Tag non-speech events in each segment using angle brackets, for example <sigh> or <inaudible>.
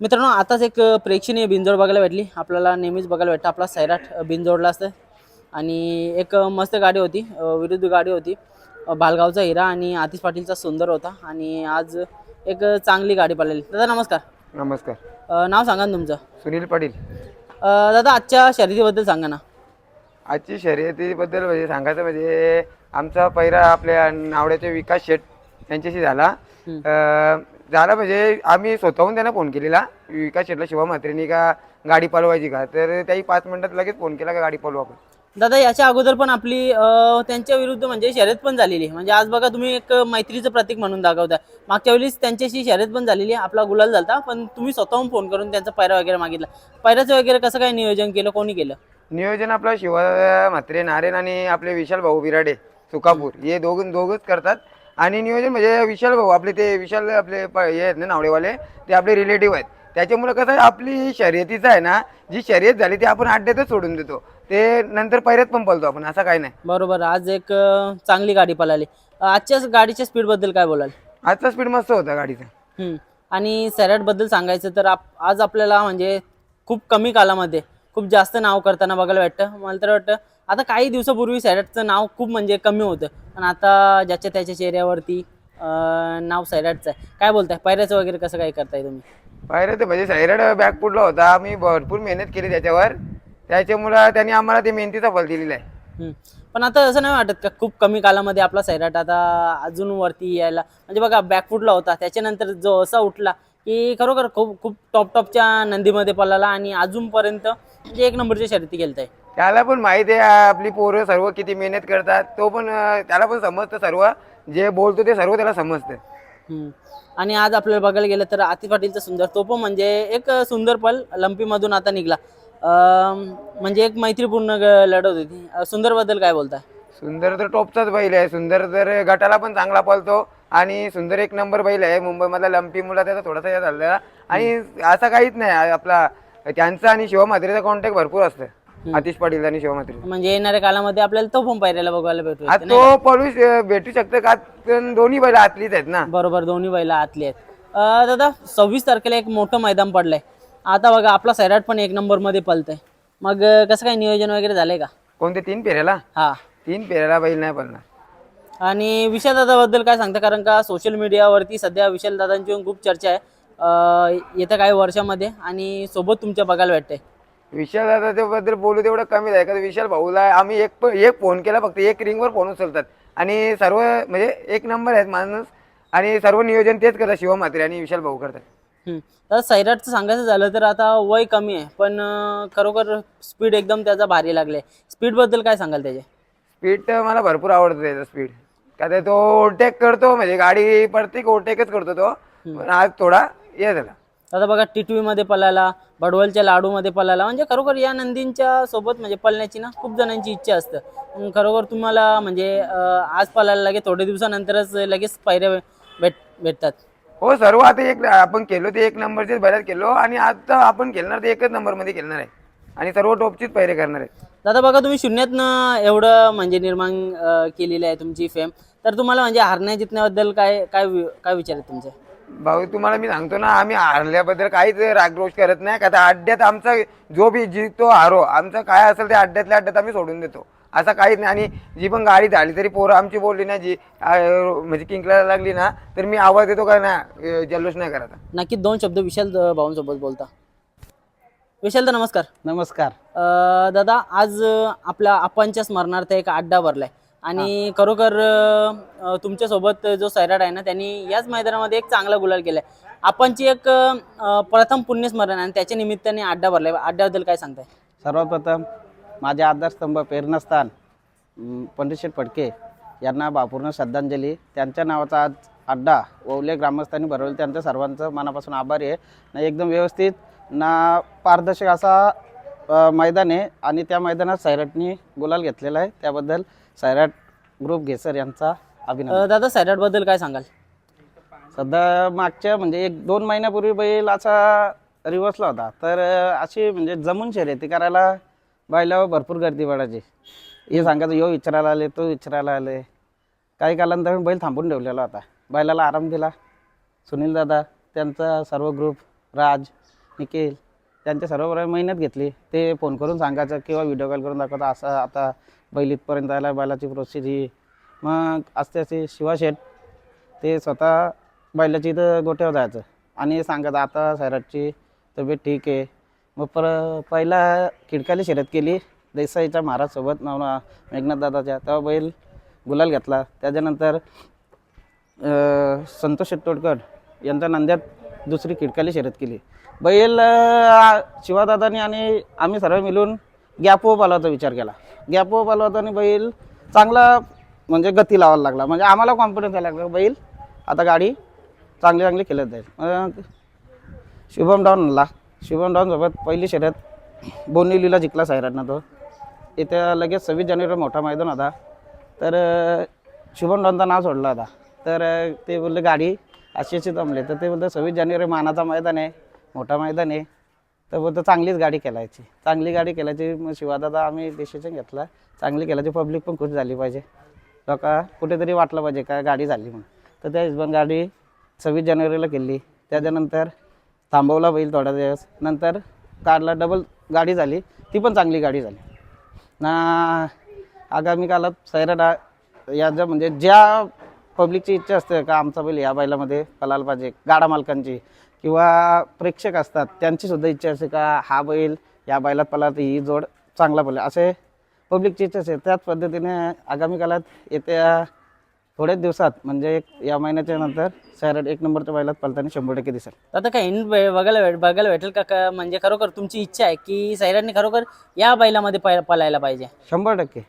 मित्रांनो आताच एक प्रेक्षणीय बिंजोड बघायला भेटली. आपल्याला नेहमीच बघायला भेटतं. आपला सैराट बिंजोडला असतं आणि एक मस्त गाडी होती. विरुद्ध गाडी होती. भालगावचा हिरा आणि आतिश पाटीलचा सुंदर होता. आणि आज एक चांगली गाडी पडलेली दादा नमस्कार. नमस्कार. अ, नाव सांगा ना तुमचं. सुनील पाटील. अ, दादा आजच्या शर्यतीबद्दल सांगा ना. आजची शर्यतीबद्दल म्हणजे सांगायचं म्हणजे आमचा पहिला आपल्या नावड्याचे विकास शेठ यांच्याशी झाला. अं, झाला म्हणजे आम्ही स्वतःहून त्यांना फोन केलेला. विकास शेठला शिवा म्हात्रेनी का गाडी पळवायची का? तर त्याही पाच मिनिटात लगेच फोन केला का गाडी पळवू आपण. दादा याच्या अगोदर पण आपली अ, त्यांच्या विरुद्ध म्हणजे शर्यत पण झालेली आहे. म्हणजे आज बघा तुम्ही एक मैत्रीचं प्रतीक म्हणून दाखवताय. मागच्या वेळेस त्यांच्याशी शर्यत पण झालेली आहे. आपला गुलाल झालता पण तुम्ही स्वतःहून फोन करून त्यांचा पैरा वगैरे मागितला. पैराचं वगैरे कसं काय नियोजन केलं? कोणी केलं? नियोजन आपला शिवा म्हात्रे नारायण आणि आपले विशाल भाऊ बिराडे सुकापूर हे दोघ दोघच करतात. आणि नियोजन म्हणजे विशाल भाऊ आपले ते विशाल आपले प- हे आहेत ना नावडेवाले ते आपले रिलेटिव्ह आहेत. त्याच्यामुळे कसं आहे आपली शर्यतीचं आहे ना जी शर्यत झाली ती आपण अड्ड्यातच सोडून देतो. ते नंतर पैऱ्यात पण पळतो आपण असं काही नाही. बरोबर आज एक अ, चांगली गाडी पळाली. आजच्या गाडीच्या स्पीडबद्दल काय बोलाल? आजचा स्पीड मस्त होता गाडीचा. हम्म. आणि सॅरॅटबद्दल सांगायचं तर आप आज आपल्याला म्हणजे खूप कमी कालामध्ये खूप जास्त नाव करताना बघायला भेटतं. मला तर वाटतं आता काही दिवसापूर्वी सॅरॅटचं नाव खूप म्हणजे कमी होतं. पण आता ज्याच्या त्याच्या चेहऱ्यावरती नाव सॅरॅटचं आहे. काय बोलताय? पायऱ्याचं वगैरे कसं काय करताय तुम्ही? पायऱ्या ते म्हणजे सैराड बॅग पुढला होता. आम्ही भरपूर मेहनत केली त्याच्यावर. त्याच्यामुळं त्यांनी आम्हाला ते मेहनतीचा फल दिलेला आहे. पण आता असं नाही वाटत का खूप कमी कालामध्ये आपला सैराट आता अजून वरती यायला? म्हणजे बघा बॅकफुटला होता. त्याच्यानंतर जो असा उठला की खरोखर खूप खूप टॉप टॉपच्या नंदीमध्ये पळाला आणि अजूनपर्यंत म्हणजे एक नंबरच्या शर्यती गेलताय त्याला पण माहिती आहे आपली पोरं सर्व किती मेहनत करतात तो पण अं, त्याला पण समजतं सर्व जे बोलतो ते सर्व त्याला समजतं. हम्म. आणि आज आपल्याला बघायला गेलं तर आतिफ पाटीलचा सुंदर तो पण म्हणजे एक सुंदर पल लंपीमधून आता निघला. अं, म्हणजे एक मैत्रीपूर्ण ग- लढत होती. अं, सुंदरबद्दल काय बोलताय? सुंदर तर टॉपचाच बैल आहे सुंदर तर गटाला पण चांगला पळतो. आणि सुंदर एक नंबर बैल आहे. मुंबईमधला लंपी मुला त्याचा थोडासा हे झालेला. आणि असं काहीच नाही आपला त्यांचा आणि शिवा म्हात्रेचा कॉन्टॅक्ट भरपूर असतं आतिश पाटील आणि शिवा म्हात्रे म्हणजे येणाऱ्या कालामध्ये आपल्याला तो पण पायऱ्याला बघायला भेटू आज तो पळू श- भेटू शकतो का? दोन्ही बैल आतलीच आहेत ना. बरोबर दोन्ही बैला आतली आहेत. अं, दादा सव्वीस तारखेला एक मोठं मैदान पडलंय. आता बघा आपला सैराट पण एक नंबरमध्ये पलतय मग अं, कसं काय नियोजन वगैरे झालंय का? कोणते? तीन फेऱ्याला? हा. तीन फेऱ्याला बैल नाही पळणार. आणि विशालदादाबद्दल काय सांगता? कारण का सोशल मीडियावरती सध्या विशालदादांची खूप चर्चा आहे. येत्या काही वर्षामध्ये आणि सोबत तुमच्या बघायला भेटते विशाल दादा बद्दल बोलू तेवढं कमी आहे कारण विशाल भाऊला आम्ही एक एक फोन केला फक्त एक रिंगवर फोन उचलतात. आणि सर्व म्हणजे एक नंबर आहेत माणूस आणि सर्व नियोजन तेच करतात शिवा म्हात्रे आणि विशाल भाऊ करतात. तर सैराटचं सांगायचं झालं तर आता वय कमी आहे पण खरोखर स्पीड एकदम त्याचा भारी लागले स्पीडबद्दल काय सांगाल त्याचे? स्पीड तर मला भरपूर आवडतं त्याचा स्पीड का ते तो ओव्हरटेक करतो म्हणजे गाडी प्रत्येक ओव्हरटेकच करतो तो. पण आज थोडा हे झाला. आता बघा टिटवी मध्ये पळायला बडवलच्या लाडूमध्ये पळायला म्हणजे खरोखर या नंदींच्या सोबत म्हणजे पळण्याची ना खूप जणांची इच्छा असतं. खरोखर तुम्हाला म्हणजे आज पळायला लागे थोडे दिवसानंतरच लगेच पायऱ्या भेट भेटतात. हो सर्व आता एक आपण केलो ते एक नंबरचेच बऱ्याच केलो आणि आता आपण खेळणार ते एकच नंबरमध्ये खेळणार आहे. आणि सर्व टॉपचीच पैरे करणार आहेत दादा बघा तुम्ही शून्यातनं एवढं म्हणजे निर्माण अं, केलेलं आहे तुमची फेम तर तुम्हाला म्हणजे हारण्या जितण्याबद्दल काय काय वि- काय विचार आहे तुमचे? भाऊ तुम्हाला मी सांगतो ना आम्ही हारल्याबद्दल काहीच रागरोष करत नाही. का त्या अड्ड्यात आमचा जो बी जितो हारो. आमचं काय असेल ते अड्ड्यातल्या अड्ड्यात आम्ही सोडून देतो. असं काहीच नाही. आणि जी पण गाडी झाली तरी पोरं आमची बोलली ना जी म्हणजे किंकला लागली ना तर मी आवाज देतो का ना अं, जल्लोष नाही करायचा नक्की दोन शब्द विशाल अं, भाऊंसोबत बोलता. विशाल दा नमस्कार. नमस्कार. अं, दादा आज अं, आपल्या आपांच्या स्मरणार्थ एक अड्डा भरलाय. आणि खरोखर अं, तुमच्यासोबत जो सैराट आहे ना त्यांनी याच मैदानामध्ये एक चांगला गुलाल केलाय. आपणची एक अं, प्रथम पुण्यस्मरण आहे आणि त्याच्या निमित्ताने अड्डा भरलाय. अड्ड्याबद्दल काय सांगताय? सर्वप्रथम माझे आधारस्तंभ प्रेरणास्थान अं, पंडितशेठ फडके यांना भावपूर्ण श्रद्धांजली. त्यांच्या नावाचा आज अड्डा ओवले ग्रामस्थांनी भरवले. त्यांच्या सर्वांचं मनापासून आभारी आहे. ना एकदम व्यवस्थित ना पारदर्शक असा मैदान आहे. आणि त्या मैदानात सैराटनी गुलाल घेतलेला आहे. त्याबद्दल सैराट ग्रुप घेसर यांचा अभिनंदन. दादा सैराटबद्दल काय सांगाल? सध्या मागच्या म्हणजे एक दोन महिन्यापूर्वी बैल असा रिवर्सला होता. तर अशी म्हणजे जमून शर्यती करायला बैलावर भरपूर गर्दी पडायची. हे सांगायचं यो विचारायला आले तो विचारायला आले. काही कालांतर बैल थांबून ठेवलेला होता. बैलाला आराम दिला. सुनील दादा त्यांचा सर्व ग्रुप राज निखिल त्यांच्या सर्व बरोबर मेहनत घेतली. ते फोन करून सांगायचं किंवा व्हिडिओ कॉल करून दाखवतं असं आता बैल इथपर्यंत आला बैलाची प्रोसेस ही. मग असते असे शिवा शेठ ते स्वतः बैलाची इथं गोट्यावर जायचं. आणि सांगायचं आता सैराटची तब्येत ठीक आहे. मग पर पहिला खिडकाली शर्यत केली. देसाईच्या महाराजसोबत नवना मेघनाथ दादाच्या तेव्हा बैल गुलाल घेतला. त्याच्यानंतर संतोष शेट्टोडकर यांच्या नांद्यात दुसरी खिडकाली शर्यत केली. बैल शिवादादानी आणि आम्ही सर्व मिळून गॅपो पालवाचा विचार केला. गॅपो पालवताना बैल चांगला म्हणजे गती लावायला लागला. म्हणजे आम्हाला कॉन्फिडन्स यायला लागला बैल आता गाडी चांगली चांगली खेळत जाईल. शुभम शुभम डाऊनला शुभम डॉनसोबत पहिली शर्यत बोनिवलीला जिंकला सायराटनं तो. इथे लगेच सव्वीस जानेवारी मोठा मैदान होता. तर शुभम डॉनचा नाव सोडला होता तर ते बोलले गाडी अशी अशी जमले. तर ते बोलतं सव्वीस जानेवारी मानाचा मैदान आहे मोठा मैदान आहे. तर बोलतं चांगलीच गाडी केलायची चांगली गाडी केल्याची मग शिवादादा आम्ही डिसिजन घेतला. चांगली केल्याची पब्लिक पण खुश झाली पाहिजे. लोका कुठेतरी वाटलं पाहिजे का गाडी झाली म्हणून. तर त्या हिशोबाने गाडी सव्वीस जानेवारीला केली. त्याच्यानंतर थांबवला बैल थोडा दिवस. नंतर काढला डबल गाडी झाली. ती पण चांगली गाडी झाली. ना आगामी कालात सैराडा या ज्या म्हणजे ज्या पब्लिकची इच्छा असते का आमचा बैल या बैलामध्ये पळायला पाहिजे गाडा मालकांची. किंवा प्रेक्षक असतात त्यांची सुद्धा इच्छा असते का हा बैल या बैलात पळाला तर ही जोड चांगला पडेल असे पब्लिकची इच्छा असते. त्याच पद्धतीने आगामी काळात येत्या थोड्याच दिवसात म्हणजे एक या महिन्याच्या नंतर सैराट एक नंबरच्या बैलात पळताना शंभर टक्के दिसेल. आता काय एंड बघायला भेट बघायला भेटेल का का म्हणजे खरोखर तुमची इच्छा आहे की सैराटने खरोखर या बैलामध्ये पळ- पळायला पाहिजे? शंभर टक्के.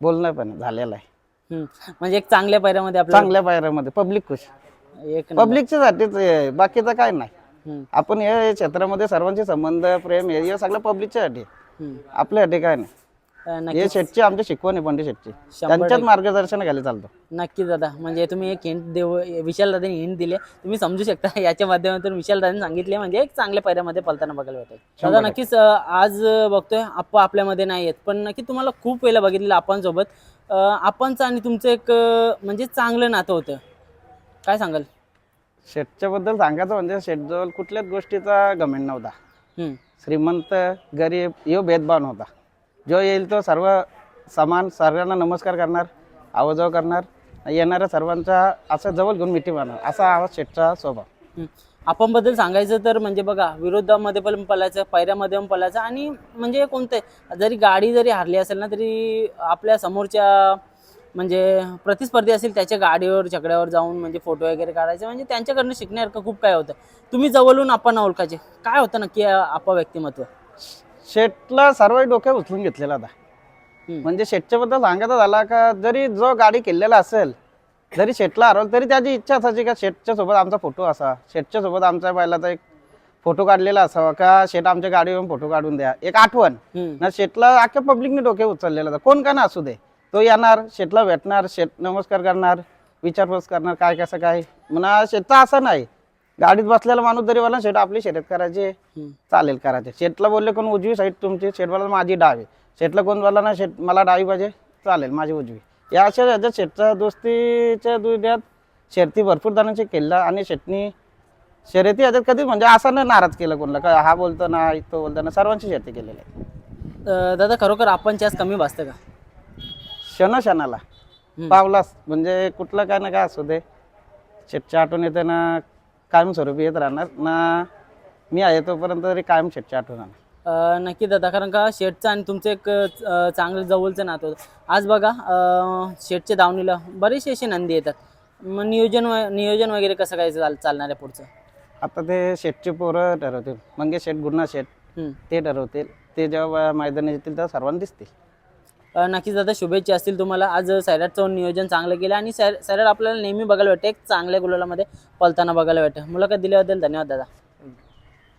बोलणं पण झालेलं आहे. म्हणजे एक चांगल्या आपल्याला चांगल्या पायऱ्यामध्ये पब्लिक खुश. एक. पब्लिकच्या साठीच बाकीचं काय नाही. हम्म. आपण या क्षेत्रामध्ये सर्वांचे संबंध प्रेम हे हे सगळं पब्लिकच्यासाठी आहे. हम्म. आपल्यासाठी काय नाही. अं, नक्की हे शेटची आमची शिकवण आहे पंडित शेटची. शंभर त्यांच्याच मार्गदर्शनाखाली चालतो. नक्कीच दादा. म्हणजे तुम्ही एक हिंट देऊ विशाल दादाने हिंट दिले. तुम्ही समजू शकता <laughs> याच्या माध्यमातून विशाल दादाने सांगितले. म्हणजे एक चांगल्या पैऱ्यामध्ये पलताना बघायला भेटेल. दादा नक्कीच अं, आज बघतोय आप्पा आपल्यामध्ये नाही आहेत पण नक्की तुम्हाला खूप वेळेला बघितलेलं आपणसोबत अं, आपणचं आणि तुमचं एक म्हणजे चांगलं नातं होतं. काय सांगाल? शेटच्याबद्दल सांगायचं म्हणजे शेटजवळ कुठल्याच गोष्टीचा घमेंड नव्हता. हम्म. श्रीमंत गरीब यो भेदभाव नव्हता. जो येईल तो सर्व समान सर्वांना नमस्कार करणार आवाजाव करणार येणाऱ्या सर्वांचा असं जवळ घेऊन मिठी मारणार असा हा शेटचा स्वभाव. हम्म. आपण बद्दल सांगायचं तर म्हणजे बघा विरोधामध्ये पण पळायचं पैऱ्यामध्ये पण पळायचं आणि म्हणजे कोणते जरी गाडी जरी हारली असेल ना तरी आपल्या समोरच्या म्हणजे प्रतिस्पर्धी असेल त्याच्या गाडीवर झगड्यावर जाऊन म्हणजे फोटो वगैरे काढायचे. म्हणजे त्यांच्याकडनं शिकण्यासारखं खूप काय होतं. तुम्ही जवळून आपण ओळखायचे काय होतं नक्की आपा व्यक्तिमत्व? शेटला सर्व डोक्यात उचलून घेतलेला होता. म्हणजे शेटच्याबद्दल सांगायचं झाला का जरी जो गाडी केलेला असेल जरी शेटला हरवलं तरी त्याची इच्छा असायची का शेटच्या सोबत आमचा फोटो असा. शेटच्या सोबत आमच्या बैलाचा एक फोटो काढलेला असावा. का शेट आमच्या गाडीवरून फोटो काढून द्या. एक आठवण. ना शेटला अख्ख्या पब्लिकने डोके उचललेला होता. कोण का ना असू दे. तो येणार शेटला भेटणार शेट नमस्कार करणार विचारपूस करणार काय कसं काय. म्हणा शेटचा असं नाही. गाडीत बसलेला माणूस जरी बोला शेट आपली शर्यत करायची. चालेल करायचे. शेटला बोलले कोण उजवी साईड तुमची? शेट बोला माझी डावी. शेटला कोण बोलला ना शेट मला डावी पाहिजे. चालेल माझी उजवी. या अशा ह्याच्यात शेटच्या दोस्तीच्या दुनियात शर्ती भरपूर जणांची केला आणि शेटनी शर्यती ह्याच्यात कधी म्हणजे असं नाही नाराज केलं कोणाला? का हा बोलतो ना तो बोलतो ना सर्वांची शर्ती केलेली आहे. अं, दादा खरोखर आपण जास्त कमी भासतं का? क्षणाला. हम्म. पावलास. म्हणजे कुठलं काय ना काय असू दे. शेटच्या आठवण येते ना कायमस्वरूपी येत राहणार. ना मी आहे तोपर्यंत तरी कायम शेटच्या आठवण राहणार. नक्की दादा कारण का शेटचं आणि तुमचं एक चांगलं जवळचं नातं होतं. आज बघा शेटच्या दावणीला बरेचसे असे नंदी येतात. मग नियोजन नियोजन वगैरे कसं काय चाल चालणार आहे पुढचं? आता ते शेटचे पोरं ठरवतील. मंगेश शेट गुन्हा शेट. ते ठरवतील. ते जेव्हा मैदानी येतील तेव्हा सर्वांना दिसतील. नक्कीच दादा शुभेच्छा असतील तुम्हाला. आज सैराटचं नियोजन चांगलं केलं आणि सैर सैराट आपल्याला नेहमी बघायला भेटते. एक चांगल्या गुलालामध्ये पलताना बघायला भेटतं. मुलाखत दिल्याबद्दल धन्यवाद दादा.